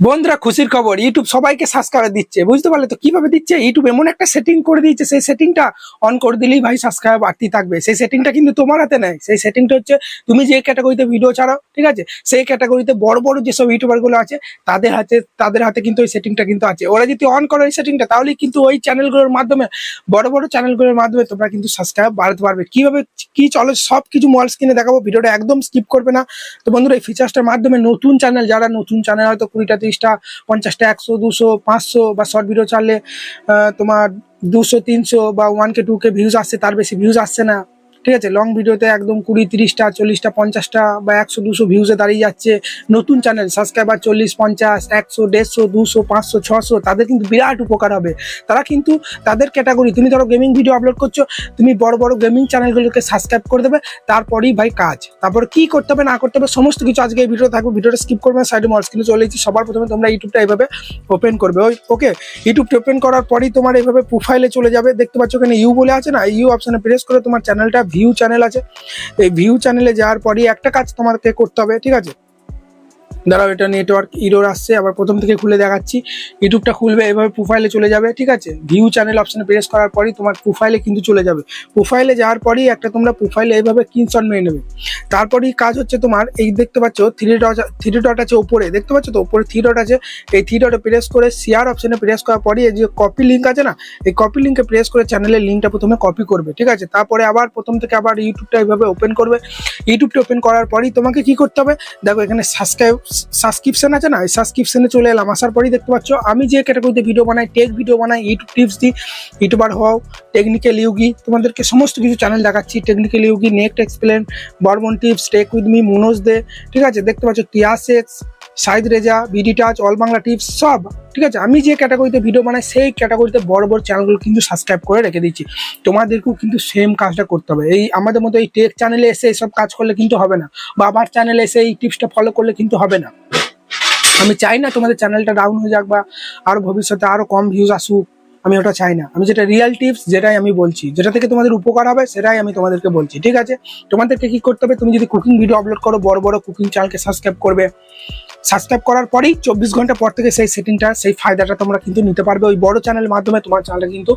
বন্ধুরা খুশির খবর ইউটিউব সবাইকে সাবস্ক্রাইব দিচ্ছে। বুঝতে পারলে তো কীভাবে দিচ্ছে? ইউটিউব এমন একটা সেটিং করে দিয়েছে, সেই সেটিংটা অন করে দিলেই ভাই সাবস্ক্রাইব বাড়তি থাকবে। সেই সেটিংটা কিন্তু তোমার হাতে নেই সেই সেটিংটা হচ্ছে তুমি যে ক্যাটাগরিতে ভিডিও ছাড়াও, ঠিক আছে? সেই ক্যাটাগরিতে বড় বড় যেসব ইউটিউবারগুলো আছে, তাদের হাতে তাদের হাতে কিন্তু ওই সেটিংটা কিন্তু আছে। ওরা যদি অন করে ওই সেটিংটা তাহলে কিন্তু ওই চ্যানেলগুলোর মাধ্যমে, বড় বড় চ্যানেলগুলোর মাধ্যমে তোমরা কিন্তু সাবস্ক্রাইব বাড়াতে পারবে। কীভাবে, কি চলো, সব কিছু মোবাইল স্ক্রিনে দেখাবো, ভিডিওটা একদম স্কিপ করবে না। তো বন্ধুরা, এই ফিচার্সটার মাধ্যমে নতুন চ্যানেল যারা নতুন চ্যানেল হয়তো কুড়িটা তিরিশটা পঞ্চাশটা একশো দুশো পাঁচশো বা শর্ট ভিডিও চাললে আহ, তোমার দুশো তিনশো বা one K two K views আসছে তার বেশি ভিউজ আসছে না। ঠিক আছে? লং ভিডিওতে একদম কুড়ি, তিরিশটা, চল্লিশটা, পঞ্চাশটা বা একশো, দুশো ভিউজে দাঁড়িয়ে যাচ্ছে। নতুন চ্যানেল সাবস্ক্রাইবার চল্লিশ, পঞ্চাশ, একশো, দেড়শো, দুশো, পাঁচশো, ছশো, তাদের কিন্তু বিরাট উপকার হবে। তারা কিন্তু তাদের ক্যাটাগরি তুমি ধরো গেমিং ভিডিও আপলোড করছ, তুমি বড় বড় গেমিং চ্যানেলগুলোকে সাবস্ক্রাইব করে দেবে, তারপরেই ভাই কাজ। তারপর কি করতে হবে, না করতে হবে, সমস্ত কিছু আজকে এই ভিডিও থাকবে। ভিডিওটা স্কিপ করবে সাইডে মল স্ক্রিনে চলে এসেছি। সবার প্রথমে তোমরা ইউটিউবটা এইভাবে ওপেন করবে। ওই ওকে ইউটিউবটা ওপেন করার পরেই তোমার এইভাবে প্রোফাইলে চলে যাবে। দেখতে পাচ্ছ এখানে ইউ বলে আছে না? ইউ অপশানে প্রেস করে তোমার চ্যানেলটা ভিউ চ্যানেল আছে। এই ভিউ চ্যানেলে যাওয়ার পরই একটা কাজ তোমাকে করতে হবে, ঠিক আছে? দাঁড়াও, এটা নেটওয়ার্ক ইরোর আসছে, আবার প্রথম থেকে খুলে দেখাচ্ছি। ইউটিউবটা খুলবে, এভাবে প্রোফাইলে চলে যাবে, ঠিক আছে? ভিউ চ্যানেল অপশানে প্রেস করার পরই তোমার প্রোফাইলে কিন্তু চলে যাবে। প্রোফাইলে যাওয়ার পরই একটা তোমরা প্রোফাইলে এইভাবে স্ক্রিনশট নিয়ে নেবে। তারপরেই কাজ হচ্ছে তোমার, এই দেখতে পাচ্ছ থ্রি ডট থ্রি ডট আছে ওপরে। দেখতে পাচ্ছ তো, ওপরে থ্রি ডট আছে। এই থ্রি ডটে প্রেস করে শেয়ার অপশানে প্রেস করার পরই এই যে কপি লিঙ্ক আছে না, এই কপি লিঙ্কে প্রেস করে চ্যানেলের লিঙ্কটা প্রথমে কপি করবে, ঠিক আছে? তারপরে আবার প্রথম থেকে আবার ইউটিউবটা এইভাবে ওপেন করবে। ইউটিউবটা ওপেন করার পরেই তোমাকে কি করতে হবে? দেখো এখানে সাবস্ক্রাইব সাবস্ক্রিপশন আছে না, এই সাবস্ক্রিপশনে চলে এলাম। আসার পরেই দেখতে পাচ্ছ, আমি যে ক্যাটাগরিতে ভিডিও বানাই টেক ভিডিও বানাই ইউটিউব টিপস দিই ইউটিউবার হও টেকনিক্যাল ইউগি তোমাদেরকে সমস্ত কিছু চ্যানেল দেখাচ্ছি। Technical Yogi next explain Barman tips tech with me Manoj Dey, ঠিক আছে? দেখতে পাচ্ছ টিয়াসেক্স Sayed Reza BD touch all Bangla tips সব। ঠিক আছে? আমি যে ক্যাটাগরিতে ভিডিও বানাই, সেই ক্যাটাগরিতে বড় বড় চ্যানেলগুলো কিন্তু সাবস্ক্রাইব করে রেখে দিচ্ছি। তোমাদেরকেও কিন্তু সেম কাজটা করতে হবে। এই আমাদের মতো এই টেক চ্যানেলে এসে এসব কাজ করলে কিন্তু হবে না বা আবার চ্যানেলে এসে এই টিপসটা ফলো করলে কিন্তু হবে না। আমি চাই না তোমাদের চ্যানেলটা ডাউন হয়ে যাক বা আরও ভবিষ্যতে আরও কম ভিউজ আসুক। আমি ওটা চাই না। আমি যেটা রিয়েল টিপস যেটাই আমি বলছি, যেটা থেকে তোমাদের উপকার হবে, সেটাই আমি তোমাদেরকে বলছি। ঠিক আছে? তোমাদেরকে কি করতে হবে? তুমি যদি কুকিং ভিডিও আপলোড করো, বড় বড় কুকিং চ্যানেলকে সাবস্ক্রাইব করবে। সাবস্ক্রাইব করার পরেই চব্বিশ ঘণ্টা পর থেকে সেই সেটিংটা সেই ফায়দাটা তোমরা কিন্তু নিতে পারবে। ওই বড় চ্যানেলের মাধ্যমে তোমার চ্যানেলটা কিন্তু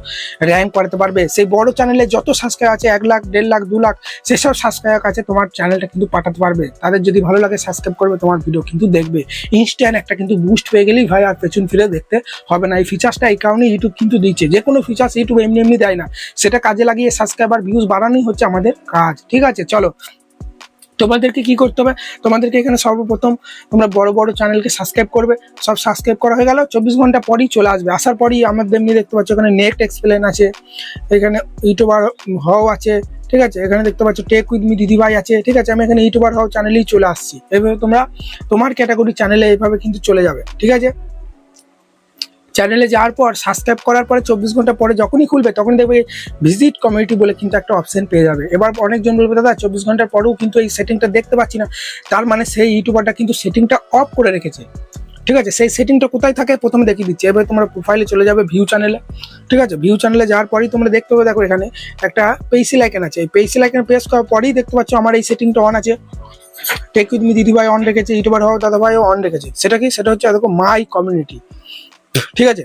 র্যাঙ্ক করাতে পারবে। সেই বড় চ্যানেলে যত সাবস্ক্রাইব আছে, এক লাখ, দেড় লাখ, দু লাখ, সেসব সাবস্ক্রাইব আছে তোমার চ্যানেলটা কিন্তু পাঠাতে পারবে। তাদের যদি ভালো লাগে সাবস্ক্রাইব করবে, তোমার ভিডিও কিন্তু দেখবে। ইনস্ট্যান্ট একটা কিন্তু বুস্ট পেয়ে গেলেই ভাই আর পেছন ফিরে দেখতে হবে না। এই ফিচার্সটা এই কারণে ইউটিউব কিন্তু দিচ্ছে যে কোনো ফিচার্স ইউটিউব এমনি এমনি দেয় না। সেটা কাজে লাগিয়ে সাবস্ক্রাইবার ভিউজ বাড়ানোই হচ্ছে আমাদের কাজ। ঠিক আছে? চলো। তোমাদেরকে কি করতে হবে? তোমাদেরকে এখানে সর্বপ্রথম তোমরা বড় বড় চ্যানেলকে সাবস্ক্রাইব করবে। সব সাবস্ক্রাইব করা হয়ে গেল। চব্বিশ ঘণ্টা পরই চলে আসবে। আসার পরই আমাদের এমনি দেখতে পাচ্ছ এখানে নেট এক্সপ্লেন আছে। এখানে ইউটিউবার হও আছে, ঠিক আছে? এখানে দেখতে পাচ্ছ টেক উইথ মি দিদিভাই আছে, ঠিক আছে? আমি এখানে ইউটিউবার হও চ্যানেলেই চলে আসছি। এভাবে তোমরা তোমার ক্যাটাগরি চ্যানেলে এইভাবে কিন্তু চলে যাবে, ঠিক আছে? চ্যানেলে যাওয়ার পর সাবস্ক্রাইব করার পরে চব্বিশ ঘণ্টা পরে যখনই খুলবে তখন দেখবে ভিজিট কমিউনিটি বলে কিন্তু একটা অপশন পেয়ে যাবে। এবার অনেকজন বলবে, দাদা, চব্বিশ ঘণ্টার পরেও কিন্তু এই সেটিংটা দেখতে পাচ্ছি না। তার মানে সেই ইউটিউবারটা কিন্তু সেটিংটা অফ করে রেখেছে। ঠিক আছে? সেই সেটিংটা কোথায় থাকে? প্রথমে দেখিয়ে দিচ্ছি। এবার তোমরা প্রোফাইলে চলে যাবে ভিউ চ্যানেলে ঠিক আছে? ভিউ চ্যানেলে যাওয়ার পরেই তোমরা দেখতে পাবে, দেখো এখানে একটা পেন্সিল আইকন আছে। এই পেন্সিল আইকন প্রেস করার পরেই দেখতে পাচ্ছ আমার এই সেটিংটা অন আছে। টেক উইথ মি দিদিভাই অন রেখেছে ইউটিউবার হও, দাদাভাইও অন রেখেছে। সেটা কি? সেটা হচ্ছে, দেখো মাই কমিউনিটি ঠিক আছে?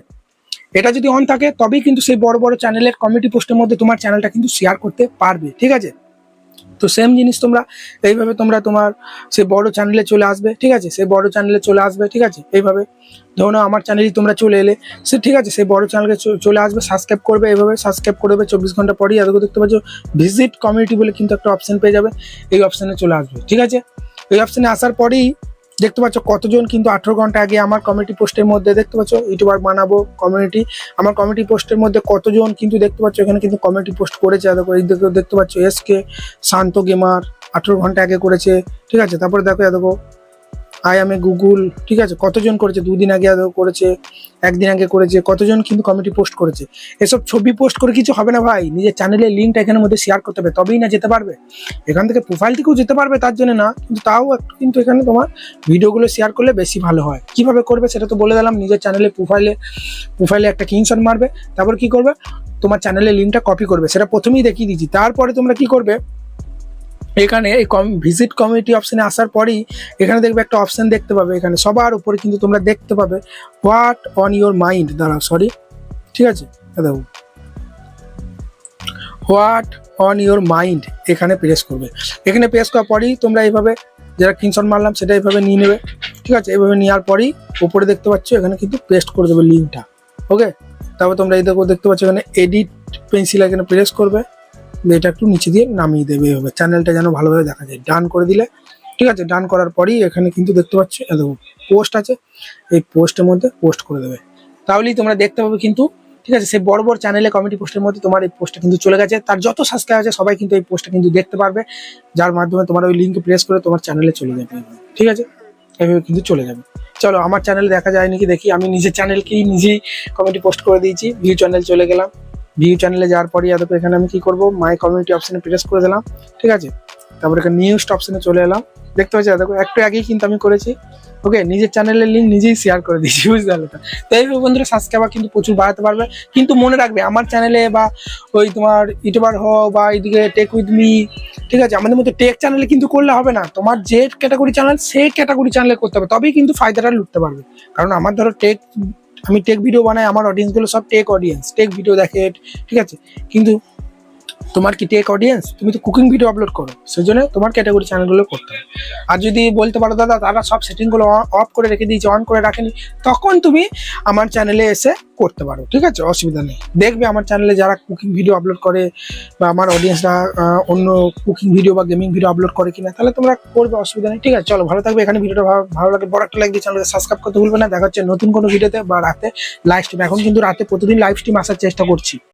এটা যদি অন থাকে, তবেই কিন্তু সেই বড় বড় চ্যানেলের কমিটি পোস্টের মধ্যে তোমার চ্যানেলটা কিন্তু শেয়ার করতে পারবে, ঠিক আছে? তো সেম জিনিস তোমরা, এইভাবে তোমরা তোমার সেই বড় চ্যানেলে চলে আসবে, ঠিক আছে? সেই বড় চ্যানেলে চলে আসবে, ঠিক আছে? এইভাবে। ধরো না আমার চ্যানেলই তোমরা চলে এলে, সে ঠিক আছে, সেই বড় চ্যানেলে চলে আসবে সাবস্ক্রাইব করবে, এইভাবে সাবস্ক্রাইব করবে চব্বিশ ঘণ্টা পরেই এতটুকু দেখতে পাচ্ছ ভিজিট কমিউনিটি বলে কিন্তু একটা অপশন পেয়ে যাবে, এই অপশানে চলে আসবে, ঠিক আছে? এই অপশানে আসার পরেই দেখতে পাচ্ছ কতজন কিন্তু আঠেরো ঘণ্টা আগে আমার কমিটি পোস্টের মধ্যে, দেখতে পাচ্ছ ইউটিউবার বানাবো কমিউনিটি আমার কমিটি পোস্টের মধ্যে কতজন কিন্তু দেখতে পাচ্ছ, এখানে কিন্তু কমিটি পোস্ট করেছে দেখো দেখতে পাচ্ছ এসকে শান্ত গেমার আঠেরো ঘণ্টা আগে করেছে, ঠিক আছে? তারপরে দেখো দেখো আই এ গুগল ঠিক আছে? কতজন করেছে? দুদিন আগে করেছে, একদিন আগে করেছে, কতজন কিন্তু কমিটি পোস্ট করেছে? এসব ছবি পোস্ট করে কিছু হবে না ভাই। নিজের চ্যানেলের লিঙ্কটা এখানের মধ্যে শেয়ার করতে হবে, তবেই না যেতে পারবে। এখান থেকে প্রোফাইল থেকেও যেতে পারবে, তার জন্য না, কিন্তু তাও কিন্তু এখানে তোমার ভিডিওগুলো শেয়ার করলে বেশি ভালো হয়। কীভাবে করবে সেটা তো বলে দিলাম, নিজের চ্যানেলে প্রোফাইলে প্রোফাইলে একটা স্ক্রিনশট মারবে, তারপর কি করবে? তোমার চ্যানেলের লিঙ্কটা কপি করবে, সেটা প্রথমেই দেখিয়ে দিচ্ছি তারপরে তোমরা কি করবে? এখানে এই কম ভিজিট কমিউনিটি অপশানে আসার পরেই এখানে দেখবে একটা অপশন দেখতে পাবে। এখানে সবার উপরে কিন্তু তোমরা দেখতে পাবে হোয়াট অন ইওর মাইন্ড দাঁড়াও সরি ঠিক আছে? দেখো। হোয়াট অন ইওর মাইন্ড এখানে প্রেস করবে। এখানে প্রেস করার পরেই তোমরা এইভাবে যারা কিনশন মারলাম সেটা এইভাবে নিয়ে নেবে, ঠিক আছে? এইভাবে নেওয়ার পরেই উপরে দেখতে পাচ্ছ এখানে কিন্তু পেস্ট করে দেবে লিঙ্কটা ওকে তারপর তোমরা এই দেখো, দেখতে পাচ্ছ এখানে এডিট পেন্সিল এখানে প্রেস করবে। এটা একটু নিচে দিয়ে নামিয়ে দেবে এইভাবে চ্যানেলটা যেন ভালোভাবে দেখা যায়। ডান করে দিলে, ঠিক আছে ডান করার পরেই এখানে কিন্তু দেখতে পাচ্ছ দেখো পোস্ট আছে, এই পোস্টের মধ্যে পোস্ট করে দেবে। তাহলেই তোমরা দেখতে পাবে কিন্তু, ঠিক আছে, সেই বড় বড় চ্যানেলে কমেডি পোস্টের মধ্যে তোমার এই পোস্টটা কিন্তু চলে গেছে। তার যত সাবস্ক্রাইব আছে, সবাই কিন্তু এই পোস্টটা কিন্তু দেখতে পারবে। যার মাধ্যমে তোমার ওই লিঙ্ক প্রেস করে তোমার চ্যানেলে চলে যাবে। ঠিক আছে? এইভাবে কিন্তু চলে যাবে। চলো, আমার চ্যানেলে দেখা যায় নাকি দেখি। আমি নিজের চ্যানেলকেই নিজেই কমেডি পোস্ট করে দিয়েছি। ভিউ চ্যানেল চলে গেলাম। ভিউ চ্যানেলে যাওয়ার পরই দেখো এখানে আমি কি করব? মাই কমিউনিটি অপশনে প্রেস করে দিলাম, ঠিক আছে? তারপর এখানে নিউজ অপশনে চলে এলাম। দেখতে পাচ্ছি, দেখো, একটু আগেই কিন্তু আমি করেছি। ওকে নিজের চ্যানেলের লিঙ্ক নিজেই শেয়ার করে দিয়েছি, বুঝতে পারলে তো? তো এইভাবে বন্ধুরা সাবস্ক্রাইবার কিন্তু প্রচুর বাড়াতে পারবে। কিন্তু মনে রাখবে, আমার চ্যানেলে বা ওই তোমার ইউটিউবার হোক বা এইদিকে টেক উইথ মি ঠিক আছে? আমাদের মধ্যে টেক চ্যানেলে কিন্তু করলে হবে না। তোমার যে ক্যাটাগরি চ্যানেল সেই ক্যাটাগরি চ্যানেলে করতে হবে। তবেই কিন্তু ফায়দাটা লুটতে পারবে। কারণ আমার ধরো টেক আমি টেক ভিডিও বানাই, আমার অডিয়েন্সগুলো সব টেক অডিয়েন্স টেক ভিডিও দেখে, ঠিক আছে? কিন্তু তোমার কি টেক অডিয়েন্স তুমি তো কুকিং ভিডিও আপলোড করো সেই জন্য তোমার ক্যাটাগরি চ্যানেলগুলো করতে হবে। আর যদি বলতে পারো, দাদা, তারা সব সেটিংগুলো অফ করে রেখে দিয়েছে অন করে রাখেনি, তখন তুমি আমার চ্যানেলে এসে করতে পারো, ঠিক আছে? অসুবিধা নেই। দেখবে আমার চ্যানেলে যারা কুকিং ভিডিও আপলোড করে বা আমার অডিয়েন্সরা অন্য কুকিং ভিডিও বা গেমিং ভিডিও আপলোড করে কিনা, তাহলে তোমরা করবে, অসুবিধা নেই, ঠিক আছে? চলো, ভালো থাকবে, এখানে ভিডিওটা ভালো- লাগে, বড় একটা লাইক দিয়ে চ্যানেলকে সাবস্ক্রাইব করতে ভুলবে না। দেখা হচ্ছে নতুন কোনো ভিডিওতে বা রাতে লাইভ স্ট্রিম এখন কিন্তু রাতে প্রতিদিন লাইভ স্ট্রিম আসার চেষ্টা করছি।